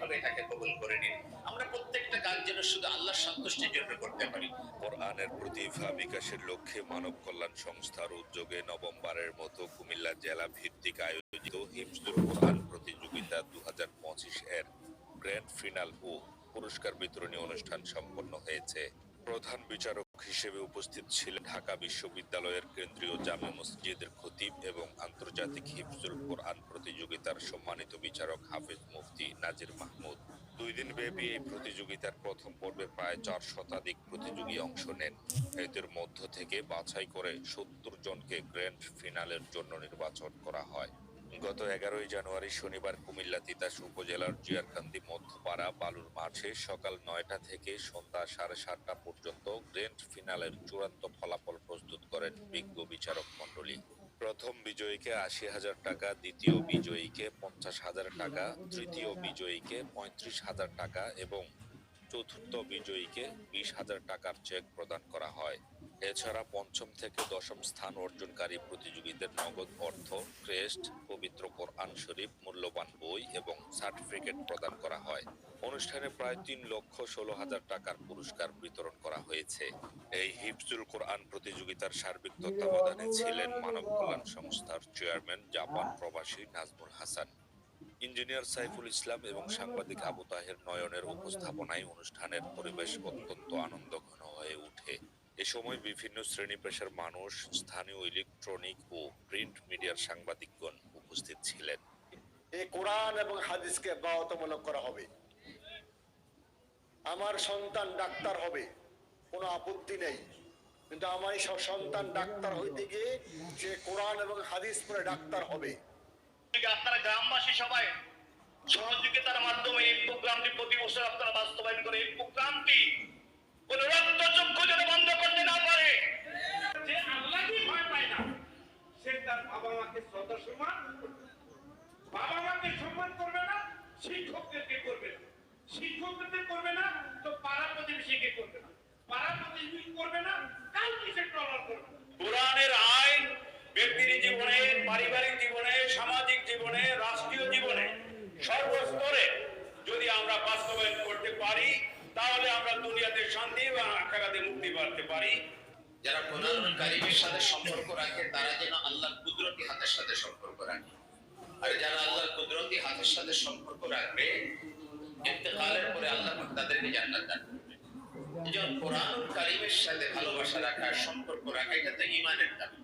ভাবে এটাকে কবুল করে নিন, আমরা প্রত্যেকটা কাজ যেন শুধু আল্লাহর সন্তুষ্টির জন্য করতে পারি। কোরআনের প্রতিভা বিকাশের লক্ষ্যে মানব কল্যাণ সংস্থার উদ্যোগে নভেম্বরের মতো কুমিল্লা জেলা ভিত্তিক আয়োজিত হিফজুল কোরআন প্রতিযোগিতা দু এর গ্র্যান্ড ফিনাল ও পুরস্কার বিতরণী অনুষ্ঠান সম্পন্ন হয়েছে। প্রধান বিচারক হিসেবে উপস্থিত ছিলেন ঢাকা বিশ্ববিদ্যালয়ের কেন্দ্রীয় জামে মসজিদের খতিব এবং আন্তর্জাতিক হিফজুল কোরআন প্রতিযোগিতার সম্মানিত বিচারক হাফিজ মুফতি নাজির মাহমুদ। দুই দিন ব্যাপী এই প্রতিযোগিতার প্রথম পর্বে প্রায় চার শতাধিক প্রতিযোগী অংশ নেন। এদের মধ্য থেকে বাছাই করে সত্তর জনকে গ্র্যান্ড ফিনালের জন্য নির্বাচন করা হয়। গত এগারোই জানুয়ারি শনিবার কুমিল্লা তিতাস উপজেলার জিয়ারকান্দি, মধ্যপাড়া, বালুর মাঠে সকাল নয়টা থেকে সন্ধ্যা সাড়ে সাতটা পর্যন্ত গ্র্যান্ড ফিনালের চূড়ান্ত ফলাফল প্রস্তুত করেন বিজ্ঞ বিচারক মণ্ডলী। প্রথম বিজয়ীকে আশি হাজার টাকা, দ্বিতীয় বিজয়ীকে পঞ্চাশ হাজার টাকা, তৃতীয় বিজয়ীকে পঁয়ত্রিশ হাজার টাকা এবং চতুর্থ বিজয়ীকে বিশ হাজার টাকার চেক প্রদান করা হয়। এছাড়া পঞ্চম থেকে দশম স্থান অর্জনকারী প্রতিযোগীদের নগদ অর্থ, ক্রেস্ট, পবিত্র কোরআন শরীফ, মূল্যবান বই এবং সার্টিফিকেট প্রদান করা হয়। অনুষ্ঠানে প্রায় তিন লক্ষ ষোলো হাজার টাকার পুরস্কার বিতরণ করা হয়েছে। এই হিফজুল কোরআন প্রতিযোগিতার সার্বিক তত্ত্বাবধানে ছিলেন মানব কল্যাণ সংস্থার চেয়ারম্যান জাপান প্রবাসী নাজমুল হাসান। ইঞ্জিনিয়ার সাইফুল ইসলাম এবং সাংবাদিক আবু তাহের নয়নের উপস্থাপনায় অনুষ্ঠানের পরিবেশ অত্যন্ত আনন্দঘন হয়ে ওঠে। এ সময় বিভিন্ন শ্রেণি পেশার মানুষ, স্থানীয় ইলেকট্রনিক ও প্রিন্ট মিডিয়ার সাংবাদিকগণ উপস্থিত ছিলেন। এই কোরআন এবং হাদিসকে বাধ্যতামূলক করা হবে। আমার সন্তান ডাক্তার হবে, কোনো আপত্তি নেই। কিন্তু আমার সব সন্তান ডাক্তার হইতে গিয়ে সে কোরআন এবং হাদিস পড়ে ডাক্তার হবে। আপনারা গ্রামবাসী সবাই, সহযোগিতার মাধ্যমে এই প্রোগ্রামটি প্রতি বছর আপনারা বাস্তবায়ন করে, এই প্রোগ্রামটি কোন রক্তচক্ষু যেন বন্ধ করতে না পারে। যে আল্লাহকে ভয় পায় না, সে তার বাবা মাকে শ্রদ্ধা সম্মান। বাবা মাকে সম্মান করবে না, শিক্ষকদেরকে করবে না শিক্ষকদেরকে করবে না তো পাড়া প্রতিবেশীকে করবে না। পাড়া প্রতিবেশী করবে না কাউকে সে টলার করবে। কোরআনের আইন ব্যক্তির জীবনে পারিবারিক জীবনে সামাজিক জীবনে রাষ্ট্রীয় জীবনে সর্বস্তরে যদি আমরা বাস্তবায়ন করতে পারি তাহলে আমরা দুনিয়াতে শান্তি এবং আখেরাতে মুক্তি পাতে পারি। যারা কারিমের সাথে সম্পর্ক রাখে তারা যেন আল্লাহর কুদরতি হাতের সাথে সম্পর্ক রাখে। আর যারা আল্লাহর কুদরতি হাতের সাথে সম্পর্ক রাখবে ইন্তেকালের পরে আল্লাহ তাদেরকে জান্নাত দান করবেন। এই জন্য কোরআন কারিমের সাথে ভালোবাসা রাখা সম্পর্ক রাখা এটা তো ইমানের দাবি।